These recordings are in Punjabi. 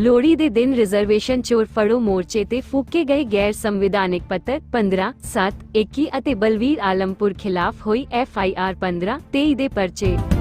ਲੋਹੜੀ ਦੇ ਦਿਨ ਰਿਜ਼ਰਵੇਸ਼ਨ ਚੋਰ ਫੜੋ ਮੋਰਚੇ ਤੇ ਫੂਕੇ ਗਏ ਗੈਰ ਸੰਵਿਧਾਨਿਕ ਪੱਤਰ 15 7 21 ਅਤੇ ਬਲਵੀਰ ਆਲਮਪੁਰ ਖਿਲਾਫ ਹੋਈ ਐਫ ਆਈ ਆਰ 15 23 ਦੇ ਪਰਚੇ।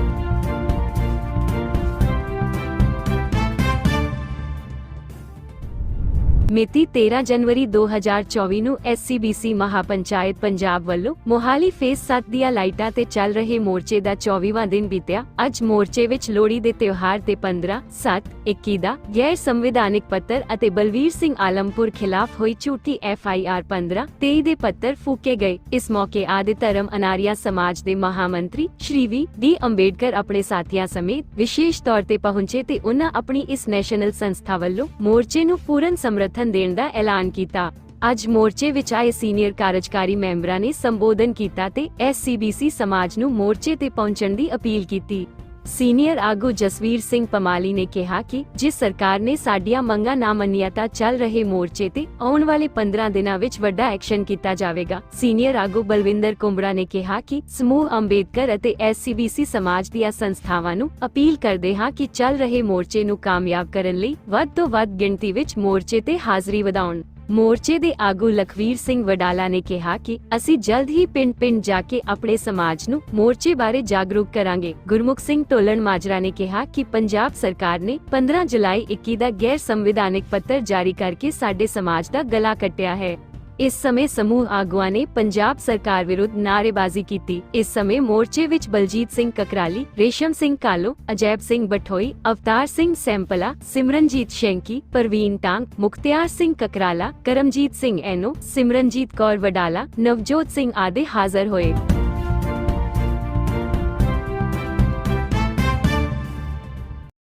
ਮਿਤੀ 13 ਜਨਵਰੀ 2024 ਨੂੰ ਐਸਸੀਬੀਸੀ ਮਹਾਪੰਚਾਇਤ ਪੰਜਾਬ ਵੱਲੋਂ ਮੋਹਾਲੀ ਫੇਸ 7 ਦੀਆਂ ਲਾਈਟਾਂ ਤੇ ਚੱਲ ਰਹੇ ਮੋਰਚੇ ਦਾ 24ਵਾਂ ਦਿਨ ਬੀਤਿਆ। ਅੱਜ ਮੋਰਚੇ ਵਿੱਚ ਲੋਹੜੀ ਦੇ ਤਿਉਹਾਰ ਤੇ 15 7 21 ਦਾ ਗੈਰ ਸੰਵਿਧਾਨਿਕ ਪੱਤਰ ਅਤੇ ਬਲਵੀਰ ਸਿੰਘ ਆਲਮਪੁਰ ਖਿਲਾਫ ਹੋਈ ਝੂਠੀ ਐਫ ਆਈ ਆਰ 15 23 ਦੇ ਪੱਤਰ ਫੂਕੇ ਗਏ। ਇਸ ਮੌਕੇ ਆਦਿ ਧਰਮ ਅਨਾਰਿਆ ਸਮਾਜ ਦੇ ਮਹਾਮੰਤਰੀ ਸ਼੍ਰੀ ਵੀ ਡੀ ਅੰਬੇਡਕਰ ਆਪਣੇ ਸਾਥੀਆਂ ਸਮੇਤ ਵਿਸ਼ੇਸ਼ ਤੌਰ ਤੇ ਪਹੁੰਚੇ ਤੇ ਉਹਨਾਂ ਆਪਣੀ ਇਸ ਨੈਸ਼ਨਲ ਸੰਸਥਾ ਵੱਲੋਂ ਮੋਰਚੇ ਨੂੰ ਪੂਰਨ ਸਮਰਥਨ ਦੇਣ ਦਾ ਐਲਾਨ ਕੀਤਾ। ਅੱਜ ਮੋਰਚੇ ਵਿੱਚ ਆਏ ਸੀਨੀਅਰ ਕਾਰਜਕਾਰੀ ਮੈਂਬਰਾਂ ਨੇ ਸੰਬੋਧਨ ਕੀਤਾ ਤੇ ਐਸਸੀਬੀਸੀ ਸਮਾਜ ਨੂੰ ਮੋਰਚੇ ਤੇ ਪਹੁੰਚਣ ਦੀ ਅਪੀਲ ਕੀਤੀ। ਸੀਨੀਅਰ ਆਗੂ ਜਸਵੀਰ ਸਿੰਘ ਪਮਾਲੀ ਨੇ ਕਿਹਾ ਕਿ ਜਿਸ ਸਰਕਾਰ ਨੇ ਸਾਡੀਆਂ ਮੰਗਾਂ ਨਾ ਮੰਨੀਆਂ ਤਾਂ ਚੱਲ ਰਹੇ ਮੋਰਚੇ ਤੇ ਆਉਣ ਵਾਲੇ 15 ਦਿਨਾਂ ਵਿੱਚ ਵੱਡਾ ਐਕਸ਼ਨ ਕੀਤਾ ਜਾਵੇਗਾ, ਸੀਨੀਅਰ ਆਗੂ ਬਲਵਿੰਦਰ ਕੁੰਬੜਾ ਨੇ ਕਿਹਾ ਕਿ ਸਮੂਹ ਅੰਬੇਦਕਰ ਅਤੇ ਐਸਸੀਬੀਸੀ ਸਮਾਜ ਦੀਆਂ ਸੰਸਥਾਵਾਂ ਨੂੰ ਅਪੀਲ ਕਰਦੇ ਹਾਂ ਕਿ ਚੱਲ ਰਹੇ ਮੋਰਚੇ ਨੂੰ ਕਾਮਯਾਬ ਕਰਨ ਲਈ ਵੱਧ ਤੋਂ ਵੱਧ ਗਿਣਤੀ ਵਿੱਚ ਮੋਰਚੇ ਤੇ ਹਾਜ਼ਰੀ ਵਧਾਉਣ। ਮੋਰਚੇ ਦੇ ਆਗੂ ਲਖਵੀਰ ਸਿੰਘ ਵਡਾਲਾ ਨੇ ਕਿਹਾ ਕਿ ਅਸੀਂ ਜਲਦ ਹੀ ਪਿੰਡ-ਪਿੰਡ ਜਾ ਕੇ ਆਪਣੇ ਸਮਾਜ ਨੂੰ ਮੋਰਚੇ ਬਾਰੇ ਜਾਗਰੂਕ ਕਰਾਂਗੇ। ਗੁਰਮੁਖ ਸਿੰਘ ਢੋਲਣ ਮਾਜਰਾ ਨੇ ਕਿਹਾ ਕਿ ਪੰਜਾਬ ਸਰਕਾਰ ਨੇ 15 ਜੁਲਾਈ 21 ਦਾ ਗੈਰ ਸੰਵਿਧਾਨਿਕ ਪੱਤਰ ਜਾਰੀ ਕਰਕੇ ਸਾਡੇ ਸਮਾਜ ਦਾ ਗਲਾ ਕੱਟਿਆ ਹੈ। ਇਸ ਸਮੇਂ ਸਮੂਹ ਆਗੂਆਂ ਨੇ ਪੰਜਾਬ ਸਰਕਾਰ ਵਿਰੁੱਧ ਨਾਅਰੇਬਾਜ਼ੀ ਕੀਤੀ। ਇਸ ਸਮੇਂ ਮੋਰਚੇ ਵਿੱਚ ਬਲਜੀਤ ਸਿੰਘ ਕਕਰਾਲੀ, ਰੇਸ਼ਮ ਸਿੰਘ ਕਾਲੋ, ਅਜੈਬ ਸਿੰਘ ਬਠੋਈ, ਅਵਤਾਰ ਸਿੰਘ ਸੈਂਪਲਾ, ਸਿਮਰਨਜੀਤ ਸ਼ੈਂਕੀ, ਪ੍ਰਵੀਨ ਟਾਂਗ, ਮੁਖਤਿਆਰ ਸਿੰਘ ਕਕਰਾਲਾ, ਕਰਮਜੀਤ ਸਿੰਘ ਐਨੋ, ਸਿਮਰਨਜੀਤ ਕੌਰ ਵਡਾਲਾ, ਨਵਜੋਤ ਸਿੰਘ ਆਦਿ ਹਾਜ਼ਰ ਹੋਏ।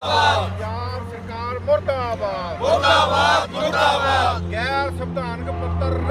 ਪੰਜਾਬ ਸਰਕਾਰ ਮੁਰਦਾਬਾਦ। ਮੁਰਦਾਬਾਦ ਮੁਰਦਾਬਾਦ। ਗੈਰ ਸੰਵਿਧਾਨਕ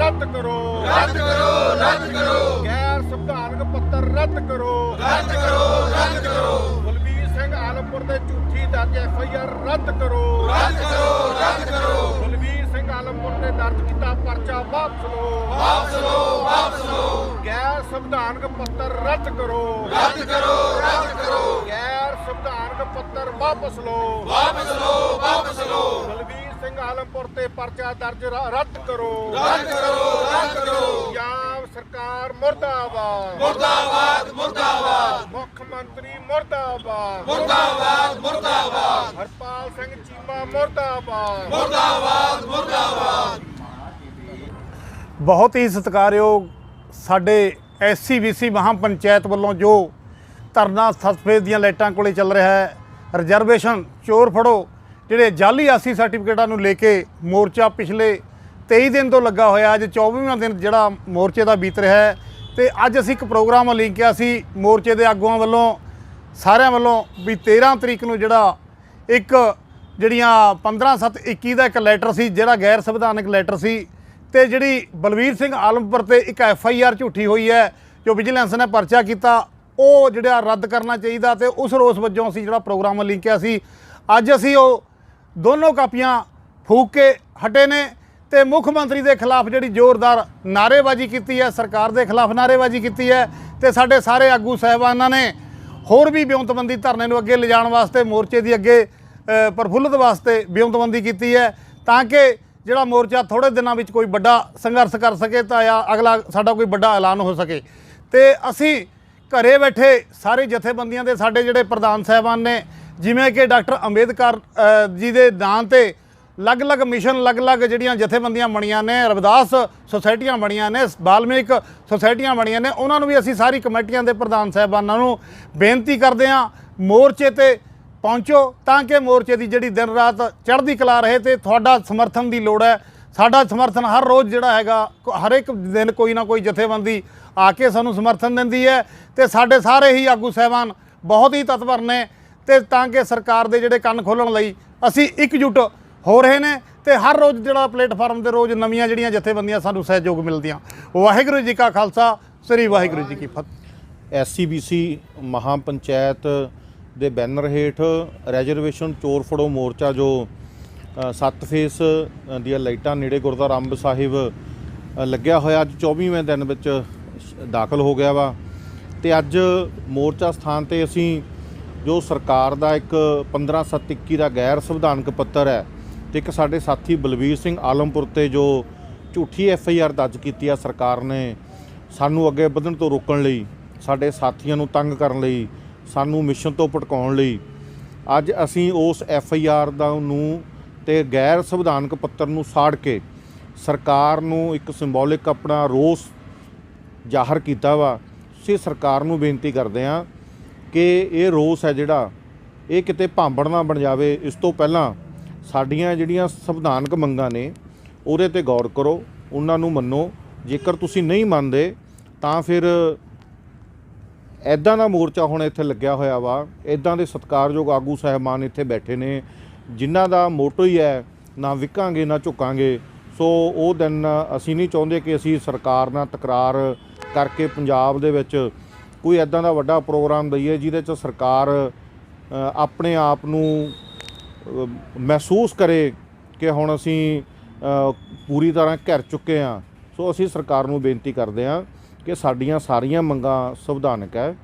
ਰੱਦ ਕਰੋ। ਰੱਦ ਕਰੋ ਰੱਦ ਕਰੋ। ਗੈਰ ਸੰਵਿਧਾਨਕ ਪੱਤਰ ਰੱਦ ਕਰੋ। ਰੱਦ ਕਰੋ ਰੱਦ ਕਰੋ। ਬਲਬੀਰ ਸਿੰਘ ਆਲਮਪੁਰ ਦੇ ਝੂਠੀ ਦਰਜ ਐਫ ਆਈ ਆਰ ਰੱਦ ਕਰੋ। ਰੱਦ ਕਰੋ ਰੱਦ ਕਰੋ। ਬਲਬੀਰ ਸਿੰਘ ਆਲਮਪੁਰ ਦੇ ਦਰਜ ਕੀਤਾ ਪਰਚਾ ਵਾਪਸ ਲਓ। ਵਾਪਸ ਲਓ ਵਾਪਸ ਲਓ। ਗੈਰ ਸੰਵਿਧਾਨਕ ਪੱਤਰ ਰੱਦ ਕਰੋ। ਰੱਦ ਕਰੋ ਰੱਦ ਕਰੋ। ਗੈਰ ਸੰਵਿਧਾਨਕ ਪੱਤਰ ਵਾਪਸ ਲਓ। ਵਾਪਸ ਲਓ ਵਾਪਸ ਲਓ। ਬਲਬੀਰ ਸਿੰਘ ਆਲਮਪੁਰ ਤੇ ਪਰਚਾ ਦਰਜ ਰ- ਰੱਦ ਕਰੋ। ਰੱਦ ਕਰੋ ਰੱਦ ਕਰੋ। ਪੰਜਾਬ ਸਰਕਾਰ ਮੁਰਦਾਬਾਦ। ਮੁਰਦਾਬਾਦ ਮੁਰਦਾਬਾਦ। ਮੁੱਖ ਮੰਤਰੀ ਮੁਰਦਾਬਾਦ। ਮੁਰਦਾਬਾਦ ਮੁਰਦਾਬਾਦ। ਹਰਪਾਲ ਸਿੰਘ ਚੀਮਾ ਮੁਰਦਾਬਾਦ। ਬਹੁਤ ਹੀ ਸਤਿਕਾਰਯੋਗ ਸਾਡੇ ਐਸਸੀਬੀਸੀ ਮਹਾਪੰਚਾਇਤ ਵੱਲੋਂ ਜੋ ਧਰਨਾ ਸਤਫੇਦ ਦੀਆਂ ਲਾਈਟਾਂ ਕੋਲੇ ਚੱਲ ਰਿਹਾ ਹੈ ਰਿਜ਼ਰਵੇਸ਼ਨ ਚੋਰ ਫੜੋ। ਜਿਹੜੇ ਜਾਲੀ ਆਸੀ ਸਰਟੀਫਿਕੇਟਾਂ ਨੂੰ ਲੈ ਕੇ ਮੋਰਚਾ ਪਿਛਲੇ 23 ਦਿਨ ਤੋਂ ਲੱਗਾ ਹੋਇਆ, ਅੱਜ 24ਵਾਂ ਦਿਨ ਜਿਹੜਾ ਮੋਰਚੇ ਦਾ ਬੀਤ ਰਿਹਾ ਹੈ। ਤੇ ਅੱਜ ਅਸੀਂ ਇੱਕ ਪ੍ਰੋਗਰਾਮ ਲਿੰਕਿਆ ਸੀ ਮੋਰਚੇ ਦੇ ਆਗੂਆਂ ਵੱਲੋਂ, ਸਾਰਿਆਂ ਵੱਲੋਂ ਵੀ 13 ਤਰੀਕ ਨੂੰ ਜਿਹੜਾ ਇੱਕ ਜਿਹੜੀਆਂ 15 7 21 ਦਾ ਇੱਕ ਲੈਟਰ ਸੀ, ਜਿਹੜਾ ਗੈਰ ਸੰਵਿਧਾਨਕ ਲੈਟਰ ਸੀ, ਤੇ ਜਿਹੜੀ ਬਲਵੀਰ ਸਿੰਘ ਆਲਮਪੁਰ ਤੇ ਇੱਕ ਐਫ ਆਈ ਆਰ ਝੂਠੀ ਹੋਈ ਹੈ, ਜੋ ਵਿਜੀਲੈਂਸ ਨੇ ਪਰਚਾ ਕੀਤਾ, ਉਹ ਜਿਹੜਾ ਰੱਦ ਕਰਨਾ ਚਾਹੀਦਾ ਤੇ ਉਸ ਰੋਸ ਵਜੋਂ ਅਸੀਂ ਜਿਹੜਾ ਪ੍ਰੋਗਰਾਮ ਲਿੰਕਿਆ ਸੀ। ਅੱਜ ਅਸੀਂ ਉਹ ਦੋਨੋਂ ਕਾਪੀਆਂ ਫੂਕ ਕੇ ਹਟੇ ਨੇ ਤੇ ਮੁੱਖ ਮੰਤਰੀ ਦੇ ਖਿਲਾਫ ਜਿਹੜੀ ਜ਼ੋਰਦਾਰ ਨਾਅਰੇਬਾਜ਼ੀ ਕੀਤੀ ਹੈ ਸਰਕਾਰ ਦੇ ਖਿਲਾਫ ਨਾਅਰੇਬਾਜ਼ੀ ਕੀਤੀ ਹੈ ਤੇ ਸਾਡੇ ਸਾਰੇ ਆਗੂ ਸਾਹਿਬਾਨਾਂ ਨੇ ਹੋਰ ਵੀ ਬਿਉਂਤਬੰਦੀ ਧਰਨੇ ਨੂੰ ਅੱਗੇ ਲਿਜਾਣ ਵਾਸਤੇ ਮੋਰਚੇ ਦੀ ਅੱਗੇ ਅ, ਪ੍ਰਫੁੱਲਤ ਵਾਸਤੇ ਬਿਉਂਤਬੰਦੀ ਕੀਤੀ ਹੈ ਤਾਂ ਕਿ ਜਿਹੜਾ ਮੋਰਚਾ ਥੋੜੇ ਦਿਨਾਂ ਵਿੱਚ ਕੋਈ ਵੱਡਾ ਸੰਘਰਸ਼ ਕਰ ਸਕੇ ਤਾਂ ਜਾਂ ਅਗਲਾ ਸਾਡਾ ਕੋਈ ਵੱਡਾ ਐਲਾਨ ਹੋ ਸਕੇ। ਤੇ ਅਸੀਂ ਘਰੇ ਬੈਠੇ ਸਾਰੇ ਜਥੇਬੰਦੀਆਂ ਦੇ ਸਾਡੇ ਜਿਹੜੇ ਪ੍ਰਧਾਨ ਸਾਹਿਬਾਨ ਨੇ ਜਿਵੇਂ ਕਿ ਡਾਕਟਰ ਅੰਬੇਦਕਰ ਜੀ ਦੇ ਨਾਂ ਤੇ ਅਲੱਗ-ਅਲੱਗ ਮਿਸ਼ਨ, ਅਲੱਗ-ਅਲੱਗ ਜਿਹੜੀਆਂ ਜਥੇਬੰਦੀਆਂ ਬਣੀਆਂ ਨੇ, ਰਵਿਦਾਸ ਸੁਸਾਇਟੀਆਂ ਬਣੀਆਂ ਨੇ, ਬਾਲਮਿਕ ਸੁਸਾਇਟੀਆਂ ਬਣੀਆਂ ਨੇ, ਉਹਨਾਂ ਨੂੰ ਵੀ ਅਸੀਂ ਸਾਰੀ ਕਮੇਟੀਆਂ ਦੇ ਪ੍ਰਧਾਨ ਸਾਹਿਬਾਨਾਂ ਨੂੰ ਬੇਨਤੀ ਕਰਦੇ ਹਾਂ, ਮੋਰਚੇ ਤੇ ਪਹੁੰਚੋ, ਤਾਂ ਕਿ ਮੋਰਚੇ ਦੀ ਜਿਹੜੀ ਦਿਨ ਰਾਤ ਚੜ੍ਹਦੀ ਕਲਾ ਰਹੇ ਤੇ ਤੁਹਾਡਾ ਸਮਰਥਨ ਦੀ ਲੋੜ ਹੈ। ਸਾਡਾ ਸਮਰਥਨ ਹਰ ਰੋਜ਼ ਜਿਹੜਾ ਹੈਗਾ ਹਰ ਇੱਕ ਦਿਨ ਕੋਈ ਨਾ ਕੋਈ ਜਥੇਬੰਦੀ ਆ ਕੇ ਸਾਨੂੰ ਸਮਰਥਨ ਦਿੰਦੀ ਹੈ ਤੇ ਸਾਡੇ ਸਾਰੇ ਹੀ ਆਗੂ ਸਹਿਬਾਨ ਬਹੁਤ ਹੀ ਤਤਪਰ ਨੇ। ਤੇ ਤਾਂ ਕਿ ਸਰਕਾਰ ਦੇ ਜਿਹੜੇ ਕੰਨ ਖੋਲਣ ਲਈ ਅਸੀਂ ਇਕਜੁੱਟ ਹੋ ਰਹੇ ਨੇ ਤੇ ਹਰ ਰੋਜ਼ ਜਿਹੜਾ ਪਲੇਟਫਾਰਮ ਦੇ ਰੋਜ਼ ਨਵੀਆਂ ਜਿਹੜੀਆਂ ਜਥੇਬੰਦੀਆਂ ਸਾਨੂੰ ਸਹਿਯੋਗ ਮਿਲਦੀਆਂ। ਵਾਹਿਗੁਰੂ ਜੀ ਕਾ ਖਾਲਸਾ, ਸ੍ਰੀ ਵਾਹਿਗੁਰੂ ਜੀ ਕੀ ਫਤਿਹ। ਐਸਸੀਬੀਸੀ ਮਹਾਪੰਚਾਇਤ ਦੇ ਬੈਨਰ ਹੇਠ ਰਿਜ਼ਰਵੇਸ਼ਨ ਚੋਰ ਫੜੋ ਮੋਰਚਾ ਜੋ ਸੱਤ ਫੇਸ ਦੀਆਂ ਲਾਈਟਾਂ ਨੇੜੇ ਗੁਰਦੁਆਰਾ ਅੰਬ ਸਾਹਿਬ ਲੱਗਿਆ ਹੋਇਆ ਅੱਜ 24ਵੇਂ ਦਿਨ ਵਿੱਚ ਸ਼- ਦਾਖਲ ਹੋ ਗਿਆ ਵਾ। ਤੇ ਅੱਜ ਮੋਰਚਾ ਸਥਾਨ ਤੇ ਅਸੀਂ ਜੋ ਸਰਕਾਰ ਦਾ ਇੱਕ 15721 ਦਾ ਗੈਰ ਸੰਵਿਧਾਨਕ ਪੱਤਰ ਹੈ ਤੇ ਇੱਕ ਸਾਡੇ ਸਾਥੀ ਬਲਵੀਰ ਸਿੰਘ ਆਲਮਪੁਰ ਤੇ ਜੋ ਝੂਠੀ ਐਫ ਆਈ ਆਰ ਦਰਜ ਕੀਤੀ ਆ ਸਰਕਾਰ ਨੇ, ਸਾਨੂੰ ਅੱਗੇ ਵਧਣ ਤੋਂ ਰੋਕਣ ਲਈ, ਸਾਡੇ ਸਾਥੀਆਂ ਨੂੰ ਤੰਗ ਕਰਨ ਲਈ, ਸਾਨੂੰ ਮਿਸ਼ਨ ਤੋਂ ਭਟਕਾਉਣ ਲਈ, ਅੱਜ ਅਸੀਂ ਉਸ ਐਫ ਆਈ ਆਰ ਦਾ ਨੂੰ ਤੇ ਗੈਰ ਸੰਵਿਧਾਨਕ ਪੱਤਰ ਨੂੰ ਸਾੜ ਕੇ ਸਰਕਾਰ ਨੂੰ ਇੱਕ ਸਿੰਬੋਲਿਕ ਆਪਣਾ ਰੋਸ ਜ਼ਾਹਰ ਕੀਤਾ ਵਾ, ਅਸੀਂ ਸਰਕਾਰ ਨੂੰ ਬੇਨਤੀ ਕਰਦੇ ਹਾਂ ਕਿ ਇਹ ਰੋਸ ਹੈ ਜਿਹੜਾ, ਇਹ ਕਿਤੇ ਭਾਂਬੜ ਨਾ ਬਣ ਜਾਵੇ, ਇਸ ਤੋਂ ਪਹਿਲਾਂ ਸਾਡੀਆਂ ਜਿਹੜੀਆਂ ਸੰਵਿਧਾਨਕ ਮੰਗਾਂ ਨੇ, ਉਹਦੇ ਤੇ ਗੌਰ ਕਰੋ, ਉਹਨਾਂ ਨੂੰ ਮੰਨੋ। ਜੇਕਰ ਤੁਸੀਂ ਨਹੀਂ ਮੰਨਦੇ, ਤਾਂ ਫਿਰ ਐਦਾਂ ਦਾ ਮੋਰਚਾ ਹੁਣ ਇੱਥੇ ਲੱਗਿਆ ਹੋਇਆ ਵਾ। ਐਦਾਂ ਦੇ ਸਤਿਕਾਰਯੋਗ ਆਗੂ ਸਾਹਿਬਾਨ ਇੱਥੇ ਬੈਠੇ ਨੇ, ਜਿਨ੍ਹਾਂ ਦਾ ਮੋਟੋ ਹੀ ਹੈ, ਨਾ ਵਿਕਾਂਗੇ, ਨਾ ਝੁਕਾਂਗੇ। ਸੋ ਉਹ ਦਿਨ ਅਸੀਂ ਨਹੀਂ ਚਾਹੁੰਦੇ ਕਿ ਅਸੀਂ ਸਰਕਾਰ ਨਾਲ ਤਕਰਾਰ ਕਰਕੇ ਪੰਜਾਬ ਦੇ ਵਿੱਚ ਕੋਈ ਐਦਾਂ ਦਾ ਵੱਡਾ ਪ੍ਰੋਗਰਾਮ ਦਈਏ ਜਿਹਦੇ 'ਚ ਸਰਕਾਰ ਆਪਣੇ ਆਪ ਨੂੰ ਮਹਿਸੂਸ ਕਰੇ ਕਿ ਹੁਣ ਅਸੀਂ ਪੂਰੀ ਤਰ੍ਹਾਂ ਘਿਰ ਚੁੱਕੇ ਹਾਂ। ਸੋ ਅਸੀਂ ਸਰਕਾਰ ਨੂੰ ਬੇਨਤੀ ਕਰਦੇ ਹਾਂ ਕਿ ਸਾਡੀਆਂ ਸਾਰੀਆਂ ਮੰਗਾਂ ਸੰਵਿਧਾਨਕ ਹੈ।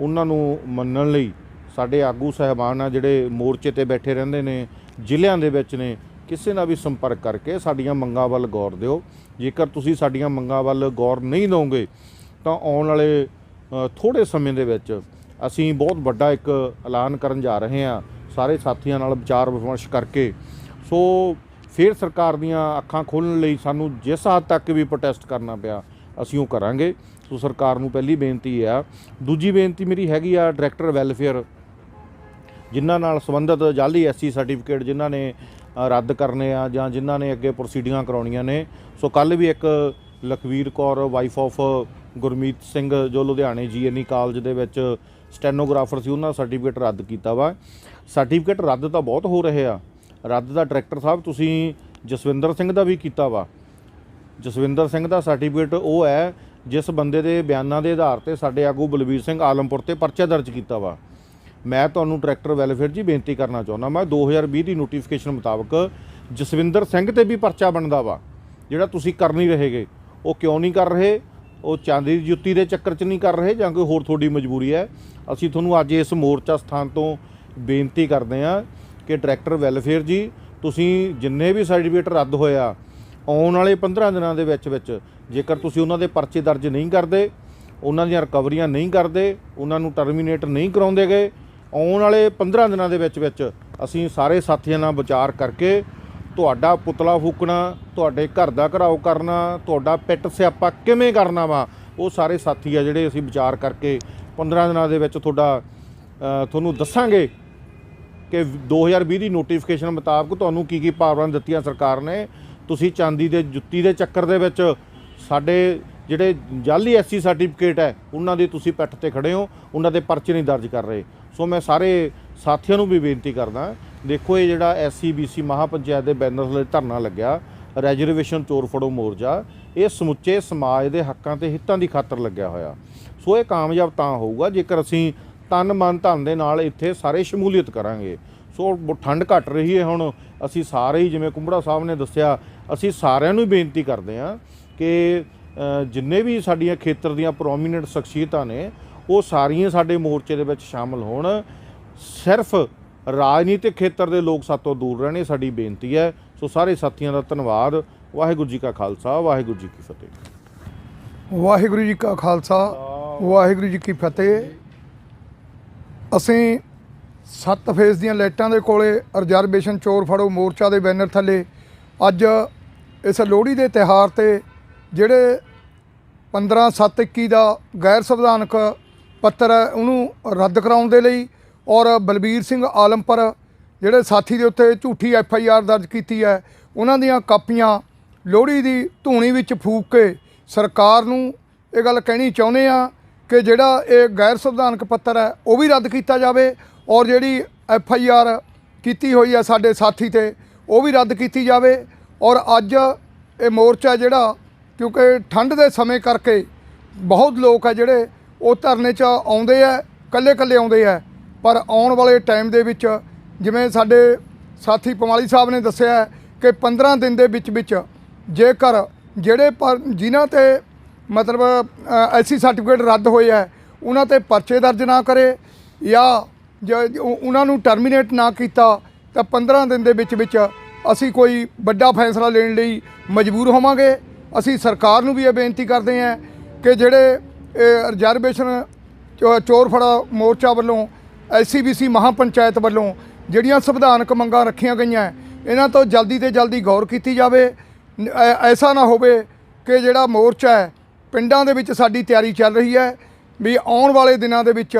ਉਹਨਾਂ ਨੂੰ ਮੰਨਣ ਲਈ ਸਾਡੇ ਆਗੂ ਸਹਿਬਾਨ ਆ ਜਿਹੜੇ ਮੋਰਚੇ ਤੇ ਬੈਠੇ ਰਹਿੰਦੇ ਨੇ, ਜ਼ਿਲ੍ਹਿਆਂ ਦੇ ਵਿੱਚ ਨੇ, ਕਿਸੇ ਨਾਲ ਵੀ ਸੰਪਰਕ ਕਰਕੇ ਸਾਡੀਆਂ ਮੰਗਾਂ ਵੱਲ ਗੌਰ ਦਿਓ। ਜੇਕਰ ਤੁਸੀਂ ਸਾਡੀਆਂ ਮੰਗਾਂ ਵੱਲ ਗੌਰ ਨਹੀਂ ਦਿਓਗੇ, ਤਾਂ ਆਉਣ ਵਾਲੇ ਥੋੜੇ ਸਮੇਂ ਦੇ ਵਿੱਚ ਅਸੀਂ ਬਹੁਤ ਵੱਡਾ ਇੱਕ ਐਲਾਨ ਕਰਨ ਜਾ ਰਹੇ ਹਾਂ ਸਾਰੇ ਸਾਥੀਆਂ ਨਾਲ ਵਿਚਾਰ ਵਿਮਰਸ਼ ਕਰਕੇ। ਸੋ ਫਿਰ ਸਰਕਾਰ ਦੀਆਂ ਅੱਖਾਂ ਖੋਲ੍ਹਣ ਲਈ ਸਾਨੂੰ ਜਿਸ ਹੱਦ ਤੱਕ ਵੀ ਪ੍ਰੋਟੈਸਟ ਕਰਨਾ ਪਿਆ, ਅਸੀਂ ਉਹ ਕਰਾਂਗੇ। ਸੋ ਸਰਕਾਰ ਨੂੰ ਪਹਿਲੀ ਬੇਨਤੀ ਆ। ਦੂਜੀ ਬੇਨਤੀ ਮੇਰੀ ਹੈਗੀ ਆ ਡਾਇਰੈਕਟਰ ਵੈਲਫੇਅਰ ਜਿਨ੍ਹਾਂ ਨਾਲ ਸੰਬੰਧਿਤ ਜਾਲੀ ਐਸਸੀ ਸਰਟੀਫਿਕੇਟ ਜਿਨ੍ਹਾਂ ਨੇ ਰੱਦ ਕਰਨੇ ਆ ਜਾਂ ਜਿਨ੍ਹਾਂ ਨੇ ਅੱਗੇ ਪ੍ਰੋਸੀਡਿੰਗਾਂ ਕਰਾਉਣੀਆਂ ਨੇ। ਸੋ ਕੱਲ ਵੀ ਇੱਕ ਲਖਵੀਰ ਕੌਰ ਵਾਈਫ ਆਫ ਗੁਰਮੀਤ ਸਿੰਘ ਜੋ ਲੁਧਿਆਣੇ ਜੀਐਨਈ ਕਾਲਜ ਦੇ ਵਿੱਚ ਸਟੈਨੋਗ੍ਰਾਫਰ ਸੀ, ਉਹਨਾਂ ਦਾ ਸਰਟੀਫਿਕੇਟ ਰੱਦ ਕੀਤਾ ਵਾ। ਸਰਟੀਫਿਕੇਟ ਰੱਦ ਤਾਂ ਬਹੁਤ ਹੋ ਰਹੇ ਆ। ਰੱਦ ਦਾ ਡਾਇਰੈਕਟਰ ਸਾਹਿਬ ਤੁਸੀਂ ਜਸਵਿੰਦਰ ਸਿੰਘ ਦਾ ਵੀ ਕੀਤਾ ਵਾ। ਜਸਵਿੰਦਰ ਸਿੰਘ ਦਾ ਸਰਟੀਫਿਕੇਟ ਉਹ ਹੈ, ਜਿਸ ਬੰਦੇ ਦੇ ਬਿਆਨਾਂ ਦੇ ਆਧਾਰ ਤੇ ਸਾਡੇ ਆਗੂ ਬਲਵੀਰ ਸਿੰਘ ਆਲਮਪੁਰ ਤੇ ਪਰਚਾ ਦਰਜ ਕੀਤਾ ਵਾ। ਮੈਂ ਤੁਹਾਨੂੰ ਡਾਇਰੈਕਟਰ ਵੈਲਫੇਅਰ ਜੀ ਬੇਨਤੀ ਕਰਨਾ ਚਾਹੁੰਦਾ ਮੈਂ 2020 ਦੀ ਨੋਟੀਫਿਕੇਸ਼ਨ ਮੁਤਾਬਕ ਜਸਵਿੰਦਰ ਸਿੰਘ ਤੇ ਵੀ ਪਰਚਾ ਬਣਦਾ ਵਾ। ਜਿਹੜਾ ਤੁਸੀਂ ਕਰ ਨਹੀਂ ਰਹੇਗੇ, ਉਹ ਕਿਉਂ ਨਹੀਂ ਕਰ ਰਹੇ? ਉਹ ਚਾਂਦੀ ਦੀ ਜੁੱਤੀ ਦੇ ਚੱਕਰ 'ਚ ਨਹੀਂ ਕਰ ਰਹੇ ਜਾਂ ਕੋਈ ਹੋਰ ਤੁਹਾਡੀ ਮਜਬੂਰੀ ਹੈ? ਅਸੀਂ ਤੁਹਾਨੂੰ ਅੱਜ ਇਸ ਮੋਰਚਾ ਸਥਾਨ ਤੋਂ ਬੇਨਤੀ ਕਰਦੇ ਹਾਂ ਕਿ ਡਾਇਰੈਕਟਰ ਵੈਲਫੇਅਰ ਜੀ, ਤੁਸੀਂ ਜਿੰਨੇ ਵੀ ਸਰਟੀਫਿਕੇਟ ਰੱਦ ਹੋਇਆ, ਆਉਣ ਵਾਲੇ 15 ਦਿਨਾਂ ਦੇ ਵਿੱਚ ਵਿੱਚ, ਜੇਕਰ ਤੁਸੀਂ ਉਹਨਾਂ ਦੇ ਪਰਚੇ ਦਰਜ ਨਹੀਂ ਕਰਦੇ, ਉਹਨਾਂ ਦੀਆਂ ਰਿਕਵਰੀਆਂ ਨਹੀਂ ਕਰਦੇ, ਉਹਨਾਂ ਨੂੰ ਟਰਮੀਨੇਟ ਨਹੀਂ ਕਰਾਉਂਦੇ ਗਏ, ਆਉਣ ਵਾਲੇ 15 ਦਿਨਾਂ ਦੇ ਵਿੱਚ ਵਿੱਚ ਅਸੀਂ ਸਾਰੇ ਸਾਥੀਆਂ ਨਾਲ ਵਿਚਾਰ ਕਰਕੇ ਤੁਹਾਡਾ ਪੁਤਲਾ ਫੂਕਣਾ, ਤੁਹਾਡੇ ਘਰ ਦਾ ਘਰਾਓ ਕਰਨਾ, ਤੁਹਾਡਾ ਪਿੱਟ ਸਿਆਪਾ ਕਿਵੇਂ ਕਰਨਾ ਵਾ? ਉਹ ਸਾਰੇ ਸਾਥੀ ਆ ਜਿਹੜੇ ਅਸੀਂ ਵਿਚਾਰ ਕਰਕੇ 15 ਦਿਨਾਂ ਦੇ ਵਿੱਚ ਤੁਹਾਡਾ ਤੁਹਾਨੂੰ ਦੱਸਾਂਗੇ ਕਿ 2020 ਦੀ ਨੋਟੀਫਿਕੇਸ਼ਨ ਮੁਤਾਬਕ ਤੁਹਾਨੂੰ ਕੀ ਕੀ ਪਾਵਰਾਂ ਦਿੱਤੀਆਂ ਸਰਕਾਰ ਨੇ। ਤੁਸੀਂ ਚਾਂਦੀ ਦੇ, ਜੁੱਤੀ ਦੇ ਚੱਕਰ ਦੇ ਵਿੱਚ ਸਾਡੇ ਜਿਹੜੇ ਜਾਲੀ ਐਸਸੀ ਸਰਟੀਫਿਕੇਟ ਹੈ, ਉਹਨਾਂ ਦੀ ਤੁਸੀਂ ਪਿੱਠ ਤੇ ਖੜੇ ਹੋ, ਉਹਨਾਂ ਦੇ ਪਰਚੇ ਨਹੀਂ ਦਰਜ ਕਰ ਰਹੇ। ਸੋ ਮੈਂ ਸਾਰੇ ਸਾਥੀਆਂ ਨੂੰ ਵੀ ਬੇਨਤੀ ਕਰਦਾ ਦੇਖੋ ਇਹ ਜਿਹੜਾ ਐਸਸੀ ਬੀਸੀ ਮਹਾਪੰਚਾਇਤ ਦੇ ਬੈਨਰ ਥੱਲੇ ਧਰਨਾ ਲੱਗਿਆ ਰੈਜ਼ਰਵੇਸ਼ਨ ਚੋਰ ਫੜੋ ਮੋਰਚਾ, ਇਹ ਸਮੁੱਚੇ ਸਮਾਜ ਦੇ ਹੱਕਾਂ ਤੇ ਹਿੱਤਾਂ ਦੀ ਖਾਤਰ ਲੱਗਿਆ ਹੋਇਆ। ਸੋ ਇਹ ਕਾਮਯਾਬ ਤਾਂ ਹੋਊਗਾ, ਜੇਕਰ ਅਸੀਂ ਤਨ ਮਨ ਧਨ ਦੇ ਨਾਲ ਇੱਥੇ ਸਾਰੇ ਸ਼ਮੂਲੀਅਤ ਕਰਾਂਗੇ। ਸੋ ਠੰਡ ਘਟ ਰਹੀ ਹੈ ਹੁਣ, ਅਸੀਂ ਸਾਰੇ ਹੀ ਜਿਵੇਂ ਕੁੰਬੜਾ ਸਾਹਿਬ ਨੇ ਦੱਸਿਆ, ਅਸੀਂ ਸਾਰਿਆਂ ਨੂੰ ਬੇਨਤੀ ਕਰਦੇ ਹਾਂ ਕਿ ਜਿੰਨੇ ਵੀ ਸਾਡੀਆਂ ਖੇਤਰ ਦੀਆਂ ਪ੍ਰੋਮੀਨੈਂਟ ਸ਼ਖਸੀਅਤਾਂ ਨੇ, ਉਹ ਸਾਰੀਆਂ ਸਾਡੇ ਮੋਰਚੇ ਦੇ ਵਿੱਚ ਸ਼ਾਮਲ ਹੋਣ। ਸਿਰਫ ਰਾਜਨੀਤਿਕ ਖੇਤਰ ਦੇ ਲੋਕ ਸਾਤੋਂ ਦੂਰ ਰਹਿਣੇ ਸਾਡੀ ਬੇਨਤੀ ਹੈ। ਸੋ ਸਾਰੇ ਸਾਥੀਆਂ ਦਾ ਧੰਨਵਾਦ। ਵਾਹਿਗੁਰੂ ਜੀ ਕਾ ਖਾਲਸਾ, ਵਾਹਿਗੁਰੂ ਜੀ ਕੀ ਫਤਿਹ। ਵਾਹਿਗੁਰੂ ਜੀ ਕਾ ਖਾਲਸਾ, ਵਾਹਿਗੁਰੂ ਜੀ ਕੀ ਫਤਿਹ। ਅਸੀਂ ਸੱਤ ਫੇਸ ਦੀਆਂ ਲਾਈਟਾਂ ਦੇ ਕੋਲੇ ਰਿਜ਼ਰਵੇਸ਼ਨ ਚੋਰ ਫੜੋ ਮੋਰਚਾ ਦੇ ਬੈਨਰ ਥੱਲੇ। ਅੱਜ ਇਸ ਲੋਹੜੀ ਦੇ ਤਿਹਾਰ ਤੇ ਜਿਹੜੇ 15 7 21 ਦਾ ਗੈਰ ਸੰਵਿਧਾਨਕ ਪੱਤਰ ਹੈ, ਉਹਨੂੰ ਰੱਦ ਕਰਾਉਣ ਦੇ ਲਈ ਔਰ ਬਲਬੀਰ ਸਿੰਘ ਆਲਮਪੁਰ ਜਿਹੜੇ ਸਾਥੀ ਦੇ ਉੱਤੇ ਝੂਠੀ ਐਫ ਆਈ ਆਰ ਦਰਜ ਕੀਤੀ ਹੈ, ਉਹਨਾਂ ਦੀਆਂ ਕਾਪੀਆਂ ਲੋਹੜੀ ਦੀ ਧੂਣੀ ਵਿੱਚ ਫੂਕ ਕੇ ਸਰਕਾਰ ਨੂੰ ਇਹ ਗੱਲ ਕਹਿਣੀ ਚਾਹੁੰਦੇ ਆ ਕਿ ਜਿਹੜਾ ਇਹ ਗੈਰ ਸੰਵਿਧਾਨਕ ਪੱਤਰ ਹੈ, ਉਹ ਵੀ ਰੱਦ ਕੀਤਾ ਜਾਵੇ ਔਰ ਜਿਹੜੀ ਐਫ ਆਈ ਆਰ ਕੀਤੀ ਹੋਈ ਹੈ ਸਾਡੇ ਸਾਥੀ ਤੇ, ਉਹ ਵੀ ਰੱਦ ਕੀਤੀ ਜਾਵੇ ਔਰ ਅੱਜ ਇਹ ਮੋਰਚਾ ਜਿਹੜਾ, ਕਿਉਂਕਿ ਠੰਡ ਦੇ ਸਮੇਂ ਕਰਕੇ ਬਹੁਤ ਲੋਕ ਆ ਜਿਹੜੇ ਉਹ ਧਰਨੇ 'ਚ ਆਉਂਦੇ ਆ ਕੱਲੇ ਕੱਲੇ ਆਉਂਦੇ ਆ। ਪਰ ਆਉਣ ਵਾਲੇ ਟਾਈਮ ਦੇ ਵਿੱਚ ਜਿਵੇਂ ਸਾਡੇ ਸਾਥੀ ਪਮਾਲੀ ਸਾਹਿਬ ਨੇ ਦੱਸਿਆ ਕਿ 15 ਦਿਨ ਦੇ ਵਿੱਚ ਵਿੱਚ ਜੇਕਰ ਜਿਹੜੇ ਪਰ ਜਿਨ੍ਹਾਂ ਤੇ ਮਤਲਬ ਐਸੀ ਸਰਟੀਫਿਕੇਟ ਰੱਦ ਹੋਏ ਹੈ, ਉਹਨਾਂ ਤੇ ਪਰਚੇ ਦਰਜ ਨਾ ਕਰੇ ਜਾਂ ਉਹਨਾਂ ਨੂੰ ਟਰਮੀਨੇਟ ਨਾ ਕੀਤਾ, ਤਾਂ 15 ਦਿਨ ਦੇ ਵਿੱਚ ਵਿੱਚ ਅਸੀਂ ਕੋਈ ਵੱਡਾ ਫੈਸਲਾ ਲੈਣ ਲਈ ਮਜਬੂਰ ਹੋਵਾਂਗੇ। ਅਸੀਂ ਸਰਕਾਰ ਨੂੰ ਵੀ ਇਹ ਬੇਨਤੀ ਕਰਦੇ ਹਾਂ ਕਿ ਜਿਹੜੇ ਰਿਜ਼ਰਵੇਸ਼ਨ ਚੋ- ਚੋਰ ਫੜਾ ਮੋਰਚਾ ਵੱਲੋਂ ਐਸਸੀਬੀਸੀ ਮਹਾਪੰਚਾਇਤ ਵੱਲੋਂ ਜਿਹੜੀਆਂ ਸੰਵਿਧਾਨਕ ਮੰਗਾਂ ਰੱਖੀਆਂ ਗਈਆਂ, ਇਹਨਾਂ ਤੋਂ ਜਲਦੀ ਤੇ ਜਲਦੀ ਗੌਰ ਕੀਤੀ ਜਾਵੇ। ਐਸਾ ਨਾ ਹੋਵੇ ਕਿ ਜਿਹੜਾ ਮੋਰਚਾ ਹੈ, ਪਿੰਡਾਂ ਦੇ ਵਿੱਚ ਸਾਡੀ ਤਿਆਰੀ ਚੱਲ ਰਹੀ ਹੈ ਵੀ ਆਉਣ ਵਾਲੇ ਦਿਨਾਂ ਦੇ ਵਿੱਚ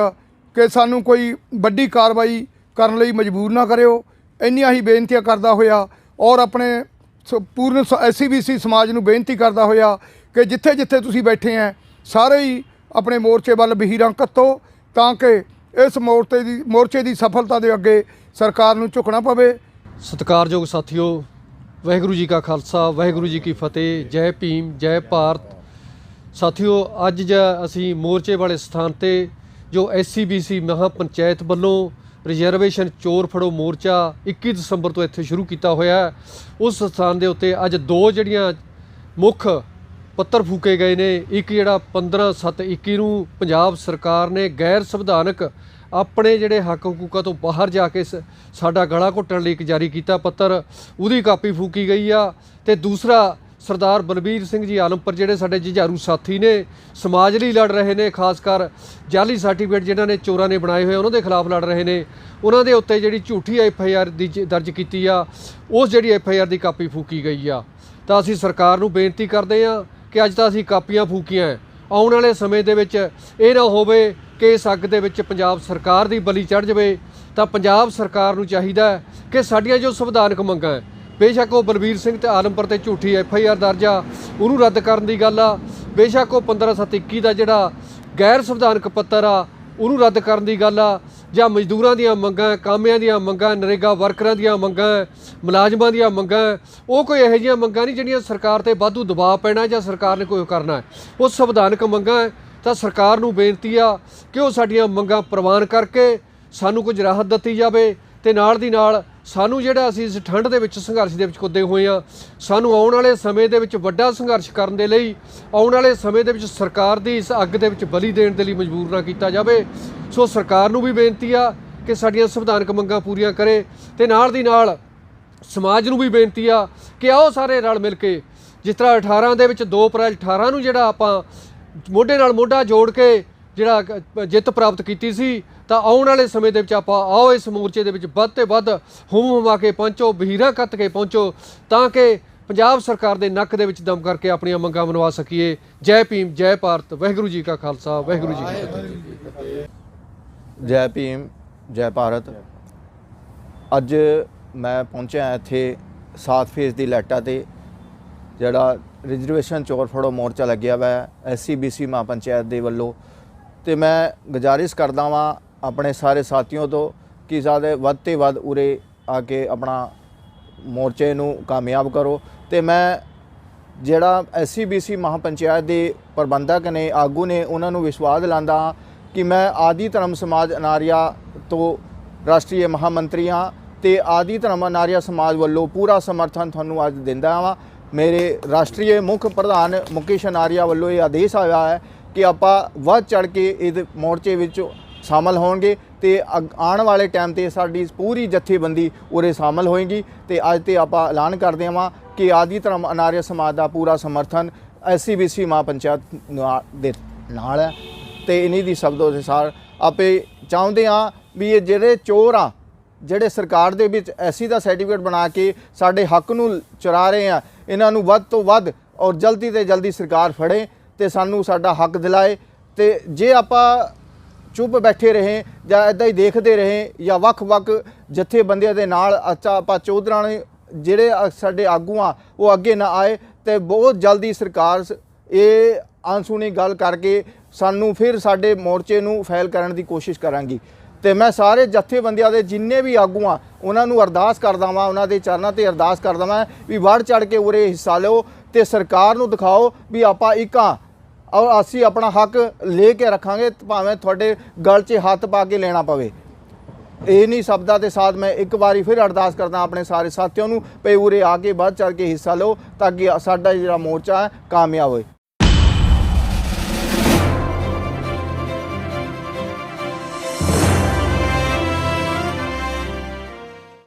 ਕਿ ਸਾਨੂੰ ਕੋਈ ਵੱਡੀ ਕਾਰਵਾਈ ਕਰਨ ਲਈ ਮਜਬੂਰ ਨਾ ਕਰਿਓ। ਇੰਨੀਆਂ ਹੀ ਬੇਨਤੀਆਂ ਕਰਦਾ ਹੋਇਆ ਔਰ ਆਪਣੇ ਸ- ਪੂਰਨ ਐਸਸੀਬੀਸੀ ਸਮਾਜ ਨੂੰ ਬੇਨਤੀ ਕਰਦਾ ਹੋਇਆ ਕਿ ਜਿੱਥੇ ਜਿੱਥੇ ਤੁਸੀਂ ਬੈਠੇ ਆ ਸਾਰੇ ਹੀ ਆਪਣੇ ਮੋਰਚੇ ਵੱਲ ਬਹੀਰਾਂ ਕੱਤੋ ਤਾਂ ਕਿ ਇਸ ਮੋਰਚੇ ਦੀ ਮੋਰਚੇ ਦੀ ਸਫਲਤਾ ਦੇ ਅੱਗੇ ਸਰਕਾਰ ਨੂੰ ਝੁਕਣਾ ਪਵੇ। ਸਤਿਕਾਰਯੋਗ ਸਾਥੀਓ, ਵਾਹਿਗੁਰੂ ਜੀ ਕਾ ਖਾਲਸਾ, ਵਾਹਿਗੁਰੂ ਜੀ ਕੀ ਫਤਿਹ। ਜੈ ਭੀਮ, ਜੈ ਭਾਰਤ। ਸਾਥੀਓ, ਅੱਜ ਜ ਅਸੀਂ ਮੋਰਚੇ ਵਾਲੇ ਸਥਾਨ ਤੇ ਜੋ ਐਸਸੀਬੀਸੀ ਮਹਾ ਪੰਚਾਇਤ ਵੱਲੋਂ ਰਿਜ਼ਰਵੇਸ਼ਨ ਚੋਰ ਫੜੋ ਮੋਰਚਾ 21 ਦਸੰਬਰ ਤੋਂ ਇੱਥੇ ਸ਼ੁਰੂ ਕੀਤਾ ਹੋਇਆ ਉਸ ਸਥਾਨ ਦੇ ਉੱਤੇ ਅੱਜ ਦੋ ਜਿਹੜੀਆਂ ਮੁੱਖ ਪੱਤਰ ਫੂਕੇ ਗਏ ਨੇ। ਇੱਕ ਜਿਹੜਾ 15 7 21 ਨੂੰ ਪੰਜਾਬ ਸਰਕਾਰ ਨੇ ਗੈਰ ਸੰਵਿਧਾਨਕ ਆਪਣੇ ਜਿਹੜੇ ਹੱਕ ਹਕੂਕਾਂ ਤੋਂ ਬਾਹਰ ਜਾ ਕੇ ਸ- ਸਾਡਾ ਗਲਾ ਘੁੱਟਣ ਲਈ ਇੱਕ ਜਾਰੀ ਕੀਤਾ ਪੱਤਰ, ਉਹਦੀ ਕਾਪੀ ਫੂਕੀ ਗਈ ਆ। ਤੇ ਦੂਸਰਾ, ਸਰਦਾਰ ਬਲਬੀਰ ਸਿੰਘ ਜੀ ਆਲਮਪੁਰ ਜਿਹੜੇ ਸਾਡੇ ਜੁਝਾਰੂ ਸਾਥੀ ਨੇ, ਸਮਾਜ ਲਈ ਲੜ ਰਹੇ ਨੇ, ਖਾਸ ਕਰ ਜਾਲੀ ਸਰਟੀਫਿਕੇਟ ਜਿਨ੍ਹਾਂ ਨੇ ਚੋਰਾਂ ਨੇ ਬਣਾਏ ਹੋਏ, ਉਹਨਾਂ ਦੇ ਖਿਲਾਫ ਲੜ ਰਹੇ ਨੇ। ਉਹਨਾਂ ਦੇ ਉੱਤੇ ਜਿਹੜੀ ਝੂਠੀ ਐਫ ਆਈ ਆਰ ਦੀ ਜ- ਦਰਜ ਕੀਤੀ ਆ, ਉਸ ਜਿਹੜੀ ਐਫ ਆਈ ਆਰ ਦੀ ਕਾਪੀ ਫੂਕੀ ਗਈ ਆ। ਤਾਂ ਅਸੀਂ ਸਰਕਾਰ ਨੂੰ ਬੇਨਤੀ ਕਰਦੇ ਆ ਕਿ ਅੱਜ ਤਾਂ ਅਸੀਂ ਕਾਪੀਆਂ ਫੂਕੀਆਂ ਆਉਣ ਵਾਲੇ ਸਮੇਂ ਦੇ ਵਿੱਚ ਇਹ ਨਾ ਹੋਵੇ ਕਿ ਇਸ ਅੱਗ ਦੇ ਵਿੱਚ ਪੰਜਾਬ ਸਰਕਾਰ ਦੀ ਬਲੀ ਚੜ ਜਾਵੇ, ਤਾਂ ਪੰਜਾਬ ਸਰਕਾਰ ਨੂੰ ਚਾਹੀਦਾ ਕਿ ਸਾਡੀਆਂ ਜੋ ਸੰਵਿਧਾਨਕ ਮੰਗਾਂ ਹੈ, ਬੇਸ਼ੱਕ ਉਹ ਬਲਬੀਰ ਸਿੰਘ ਤੇ ਆਲਮਪੁਰ ਤੇ ਝੂਠੀ ਐਫ ਆਈ ਆਰ ਦਰਜ ਆ, ਉਹਨੂੰ ਰੱਦ ਕਰਨ ਦੀ ਗੱਲ ਆ, ਬੇਸ਼ੱਕ ਉਹ 15721 ਦਾ ਜਿਹੜਾ ਗੈਰ ਸੰਵਿਧਾਨਕ ਪੱਤਰ ਆ, ਉਹਨੂੰ ਰੱਦ ਕਰਨ ਦੀ ਗੱਲ ਆ ਜਾਂ ਮਜ਼ਦੂਰਾਂ ਦੀਆਂ ਮੰਗਾਂ, ਕਾਮਿਆਂ ਦੀਆਂ ਮੰਗਾਂ, ਨਰੇਗਾ ਵਰਕਰਾਂ ਦੀਆਂ ਮੰਗਾਂ, ਮੁਲਾਜ਼ਮਾਂ ਦੀਆਂ ਮੰਗਾਂ, ਉਹ ਕੋਈ ਇਹੋ ਜਿਹੀਆਂ ਮੰਗਾਂ ਨਹੀਂ ਜਿਹੜੀਆਂ ਸਰਕਾਰ ਤੇ ਵਾਧੂ ਦਬਾਅ ਪੈਣਾ ਜਾਂ ਸਰਕਾਰ ਨੇ ਕੋਈ ਕਰਨਾ। ਉਹ ਸੰਵਿਧਾਨਕ ਮੰਗਾਂ ਤਾਂ ਸਰਕਾਰ ਨੂੰ ਬੇਨਤੀ ਆ ਕਿ ਉਹ ਸਾਡੀਆਂ ਮੰਗਾਂ ਪ੍ਰਵਾਨ ਕਰਕੇ ਸਾਨੂੰ ਕੁਝ ਰਾਹਤ ਦਿੱਤੀ ਜਾਵੇ ਤੇ ਨਾਲ ਦੀ ਨਾਲ ਸਾਨੂੰ ਜਿਹੜਾ ਅਸੀਂ ਇਸ ਠੰਡ ਦੇ ਵਿੱਚ ਸੰਘਰਸ਼ ਦੇ ਵਿੱਚ ਕੁੱਦੇ ਹੋਏ ਆ ਸਾਨੂੰ ਆਉਣ ਵਾਲੇ ਸਮੇਂ ਦੇ ਵਿੱਚ ਵੱਡਾ ਸੰਘਰਸ਼ ਕਰਨ ਦੇ ਲਈ, ਆਉਣ ਵਾਲੇ ਸਮੇਂ ਦੇ ਵਿੱਚ ਸਰਕਾਰ ਦੀ ਇਸ ਅੱਗ ਦੇ ਵਿੱਚ ਬਲੀ ਦੇਣ ਦੇ ਲਈ ਮਜਬੂਰ ਨਾ ਕੀਤਾ ਜਾਵੇ। ਸੋ ਸਰਕਾਰ ਨੂੰ ਵੀ ਬੇਨਤੀ ਆ ਕਿ ਸਾਡੀਆਂ ਸੰਵਿਧਾਨਕ ਮੰਗਾਂ ਪੂਰੀਆਂ ਕਰੇ ਤੇ ਨਾਲ ਦੀ ਨਾਲ ਸਮਾਜ ਨੂੰ ਵੀ ਬੇਨਤੀ ਆ ਕਿ ਆਓ ਸਾਰੇ ਰਲ ਮਿਲ ਕੇ, ਜਿਸ ਤਰ੍ਹਾਂ 18 ਦੇ ਵਿੱਚ 2 ਅਪ੍ਰੈਲ 18 ਨੂੰ ਜਿਹੜਾ ਆਪਾਂ ਮੋਢੇ ਨਾਲ ਮੋਢਾ ਜੋੜ ਕੇ ਜਿਹੜਾ ਜਿੱਤ ਪ੍ਰਾਪਤ ਕੀਤੀ ਸੀ, ਤਾਂ ਆਉਣ ਵਾਲੇ ਸਮੇਂ ਦੇ ਵਿੱਚ ਆਪਾਂ ਆਓ ਇਸ ਮੋਰਚੇ ਦੇ ਵਿੱਚ ਵੱਧ ਤੇ ਵੱਧ ਹੁਮ ਹੁਮਾ ਕੇ ਪਹੁੰਚੋ, ਬਹੀਰਾਂ ਕੱਤ ਕੇ ਪਹੁੰਚੋ, ਤਾਂ ਕਿ ਪੰਜਾਬ ਸਰਕਾਰ ਦੇ ਨੱਕ ਦੇ ਵਿੱਚ ਦਮ ਕਰਕੇ ਆਪਣੀਆਂ ਮੰਗਾਂ ਮਨਵਾ ਸਕੀਏ। ਜੈ ਭੀਮ, ਜੈ ਭਾਰਤ, ਵਾਹਿਗੁਰੂ ਜੀ ਕਾ ਖਾਲਸਾ, ਵਾਹਿਗੁਰੂ ਜੀ ਕੀ ਫਤਿਹ। ਜੈ ਭੀਮ, ਜੈ ਭਾਰਤ। ਅੱਜ ਮੈਂ ਪਹੁੰਚਿਆ ਇੱਥੇ 7 ਫੇਸ ਦੀ ਲੈਟਾ ਤੇ, ਜਿਹੜਾ ਰਿਜ਼ਰਵੇਸ਼ਨ ਚੋਰ ਫੜੋ ਮੋਰਚਾ ਲੱਗਿਆ ਵਾ ਐਸਸੀਬੀਸੀ ਮਹਾ ਪੰਚਾਇਤ ਦੇ ਵੱਲੋਂ। ਤੇ ਮੈਂ ਗੁਜ਼ਾਰਿਸ਼ ਕਰਦਾ ਵਾਂ ਆਪਣੇ ਸਾਰੇ ਸਾਥੀਆਂ ਤੋਂ ਕਿ ਜ਼ਿਆਦਾ ਵੱਧ ਤੇ ਵੱਧ ਉਰੇ ਆ ਕੇ ਆਪਣਾ ਮੋਰਚੇ ਨੂੰ ਕਾਮਯਾਬ ਕਰੋ। ਤੇ ਮੈਂ ਜਿਹੜਾ ਐਸਸੀਬੀਸੀ ਮਹਾਪੰਚਾਇਤ ਦੇ ਪ੍ਰਬੰਧਕ ਨੇ, ਆਗੂ ਨੇ, ਉਹਨਾਂ ਨੂੰ ਵਿਸ਼ਵਾਸ ਦਿਲਾਉਂਦਾ ਹਾਂ ਕਿ ਮੈਂ ਆਦੀ ਧਰਮ ਸਮਾਜ ਅਨਾਰਿਆ ਤੋਂ ਰਾਸ਼ਟਰੀ ਮਹਾਮੰਤਰੀ ਹਾਂ ਤੇ ਆਦੀ ਧਰਮ ਅਨਾਰਿਆ ਸਮਾਜ ਵੱਲੋਂ ਪੂਰਾ ਸਮਰਥਨ ਤੁਹਾਨੂੰ ਅੱਜ ਦਿੰਦਾ ਹਾਂ। ਮੇਰੇ ਰਾਸ਼ਟਰੀ ਮੁੱਖ ਪ੍ਰਧਾਨ ਮੁਕੇਸ਼ ਅਨਾਰਿਆ ਵੱਲੋਂ ਇਹ ਆਦੇਸ਼ ਆਇਆ ਹੈ ਕਿ ਆਪਾਂ ਵੱਧ ਚੜ ਕੇ ਇਸ ਮੋਰਚੇ ਵਿੱਚ ਸ਼ਾਮਲ ਹੋਣਗੇ ਤੇ ਅਗ- ਆਉਣ ਵਾਲੇ ਟਾਈਮ ਤੇ ਸਾਡੀ ਪੂਰੀ ਜਥੇਬੰਦੀ ਉਰੇ ਸ਼ਾਮਲ ਹੋਏਗੀ ਤੇ ਅੱਜ ਤੇ ਆਪਾਂ ਐਲਾਨ ਕਰਦੇ ਹਾਂ ਕਿ ਆਦੀ ਧਰਮ ਅਨਾਰਿਆ ਸਮਾਜ ਦਾ ਪੂਰਾ ਸਮਰਥਨ ਐਸਸੀਬੀਸੀ ਮਹਾ ਪੰਚਾਇਤ ਨਾ- ਦੇ ਨਾਲ ਹੈ। ਤੇ ਇਨੀ ਦੀ ਸ਼ਬਦੋ ਅਨੁਸਾਰ ਆਪੇ ਚਾਹੁੰਦੇ ਹਾਂ ਵੀ ਇਹ ਜਿਹੜੇ ਚੋਰ ਆ, ਜਿਹੜੇ ਸਰਕਾਰ ਦੇ ਵਿੱਚ ਐਸੀ ਦਾ ਸਰਟੀਫਿਕੇਟ ਬਣਾ ਕੇ ਸਾਡੇ ਹੱਕ ਨੂੰ ਚੁਰਾ ਰਹੇ ਆ, ਇਹਨਾਂ ਨੂੰ ਵੱਧ ਤੋਂ ਵੱਧ ਔਰ ਜਲਦੀ ਤੇ ਜਲਦੀ ਸਰਕਾਰ ਫੜੇ ਤੇ ਸਾਨੂੰ ਸਾਡਾ ਹੱਕ ਦਿਲਾਏ ਤੇ ਜੇ ਆਪਾਂ ਚੁੱਪ ਬੈਠੇ ਰਹੇ ਜਾਂ ਇਦਾਂ ਹੀ ਦੇਖਦੇ ਰਹੇ ਜਾਂ ਵੱਖ-ਵੱਖ ਜਥੇਬੰਦੀਆਂ ਦੇ ਨਾਲ ਅੱਛਾ ਆਪਾਂ ਚੌਧਰਾਂ ਨੇ ਜਿਹੜੇ ਸਾਡੇ ਆਗੂ ਆ, ਉਹ ਅੱਗੇ ਨਾ ਆਏ ਤੇ ਬਹੁਤ ਜਲਦੀ ਸਰਕਾਰ ਸ- ਇਹ ਅਣਸੁਣੀ ਗੱਲ ਕਰਕੇ ਸਾਨੂੰ ਫਿਰ ਸਾਡੇ ਮੋਰਚੇ ਨੂੰ ਫੈਲ ਕਰਨ ਦੀ ਕੋਸ਼ਿਸ਼ ਕਰਾਂਗੀ। ਤੇ ਮੈਂ ਸਾਰੇ ਜਥੇਬੰਦੀਆਂ ਦੇ ਜਿੰਨੇ ਵੀ ਆਗੂ ਆ, ਉਹਨਾਂ ਨੂੰ ਅਰਦਾਸ ਕਰਦਾ ਵਾਂ, ਉਹਨਾਂ ਦੇ ਚਰਨਾਂ ਤੇ ਅਰਦਾਸ ਕਰਦਾ ਵਾਂ ਵੀ ਵੜ ਚੜ ਕੇ ਉਰੇ ਹਿੱਸਾ ਲਓ ਤੇ ਸਰਕਾਰ ਨੂੰ ਦਿਖਾਓ ਵੀ ਆਪਾਂ ਇੱਕ ਆ ਔਰ ਅਸੀਂ ਆਪਣਾ ਹੱਕ ਲੈ ਕੇ ਰੱਖਾਂਗੇ, ਭਾਵੇਂ ਤੁਹਾਡੇ ਗਲ 'ਚ ਹੱਥ ਪਾ ਕੇ ਲੈਣਾ ਪਵੇ। ਇਹ ਨਹੀਂ ਸ਼ਬਦਾਂ ਦੇ ਸਾਥ ਮੈਂ ਇੱਕ ਵਾਰੀ ਫਿਰ ਅਰਦਾਸ ਕਰਦਾ ਆਪਣੇ ਸਾਰੇ ਸਾਥੀਆਂ ਨੂੰ ਪਈ ਉਰੇ ਆ ਕੇ ਵੱਧ ਚੜ ਕੇ ਹਿੱਸਾ ਲਓ ਤਾਂ ਕਿ ਸਾਡਾ ਜਿਹੜਾ ਮੋਰਚਾ ਹੈ ਕਾਮਯਾਬ ਹੋਏ।